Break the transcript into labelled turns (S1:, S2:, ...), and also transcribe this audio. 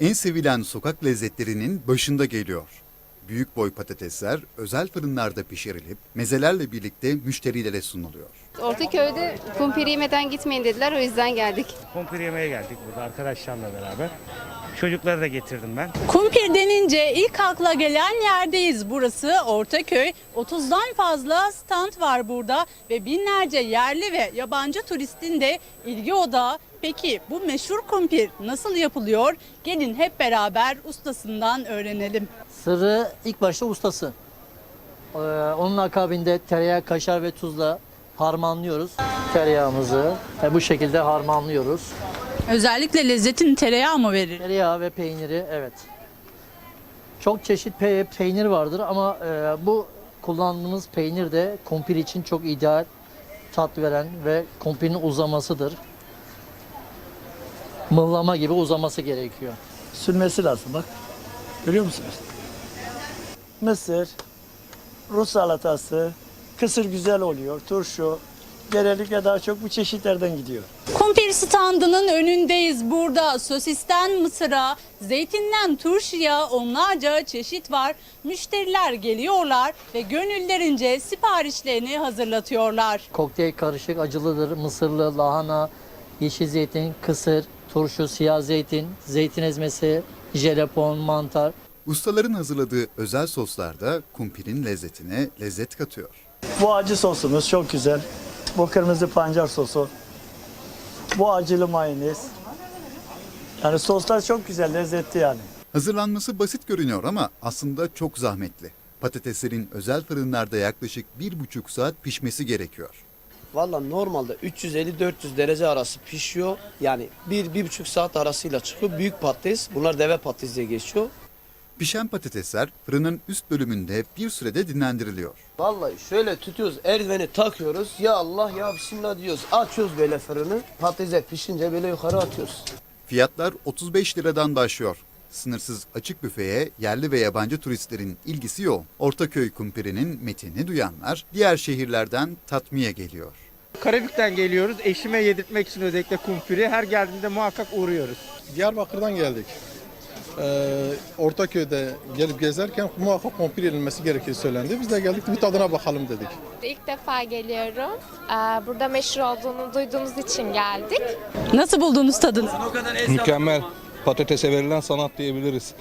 S1: En sevilen sokak lezzetlerinin başında geliyor. Büyük boy patatesler özel fırınlarda pişirilip mezelerle birlikte müşterilere sunuluyor.
S2: Ortaköy'de kumpir yemeden gitmeyin dediler o yüzden geldik.
S3: Kumpir yemeye geldik burada arkadaşlarla beraber. Çocukları da getirdim ben.
S4: Kumpir denince ilk akla gelen yerdeyiz. Burası Ortaköy. 30'dan fazla stand var burada ve binlerce yerli ve yabancı turistin de ilgi odağı. Peki bu meşhur kumpir nasıl yapılıyor? Gelin hep beraber ustasından öğrenelim.
S5: Sırrı ilk başta ustası. Ee, onun akabinde tereyağı, kaşar ve tuzla harmanlıyoruz. Tereyağımızı e, bu şekilde harmanlıyoruz.
S4: Özellikle lezzetin tereyağı mı verir?
S5: Tereyağı ve peyniri evet. Çok çeşit pe- peynir vardır ama e, bu kullandığımız peynir de kumpir için çok ideal tat veren ve kumpirin uzamasıdır. Mıhlama gibi uzaması gerekiyor.
S6: sürmesi lazım bak. Görüyor musunuz? Mısır, Rus salatası, kısır güzel oluyor, turşu. Genellikle daha çok bu çeşitlerden gidiyor.
S4: Kumpir standının önündeyiz. Burada sosisten mısıra, zeytinden turşuya onlarca çeşit var. Müşteriler geliyorlar ve gönüllerince siparişlerini hazırlatıyorlar.
S5: Kokteyl karışık acılıdır. Mısırlı, lahana, yeşil zeytin, kısır, turşu, siyah zeytin, zeytin ezmesi, jelepon, mantar.
S1: Ustaların hazırladığı özel soslar da kumpirin lezzetine lezzet katıyor.
S6: Bu acı sosumuz çok güzel. Bu kırmızı pancar sosu. Bu acılı mayonez. Yani soslar çok güzel, lezzetli yani.
S1: Hazırlanması basit görünüyor ama aslında çok zahmetli. Patateslerin özel fırınlarda yaklaşık bir buçuk saat pişmesi gerekiyor.
S7: Valla normalde 350-400 derece arası pişiyor. Yani 1-1,5 saat arasıyla çıkıyor. Büyük patates, bunlar deve patates diye geçiyor.
S1: Pişen patatesler fırının üst bölümünde bir sürede dinlendiriliyor.
S7: Vallahi şöyle tutuyoruz, eldiveni takıyoruz. Ya Allah ya Bismillah diyoruz. Açıyoruz böyle fırını. Patatesler pişince böyle yukarı atıyoruz.
S1: Fiyatlar 35 liradan başlıyor. Sınırsız açık büfeye yerli ve yabancı turistlerin ilgisi yoğun. Ortaköy kumpirinin metini duyanlar diğer şehirlerden tatmaya geliyor.
S8: Karabük'ten geliyoruz. Eşime yedirtmek için özellikle kumpiri. Her geldiğimde muhakkak uğruyoruz.
S9: Diyarbakır'dan geldik. Ee, Ortaköy'de gelip gezerken muhakkak kumpir yenilmesi gerektiği söylendi. Biz de geldik bir tadına bakalım dedik.
S10: İlk defa geliyorum. Ee, Burada meşhur olduğunu duyduğumuz için geldik.
S4: Nasıl buldunuz tadını?
S11: Mükemmel. Patatese verilen sanat diyebiliriz.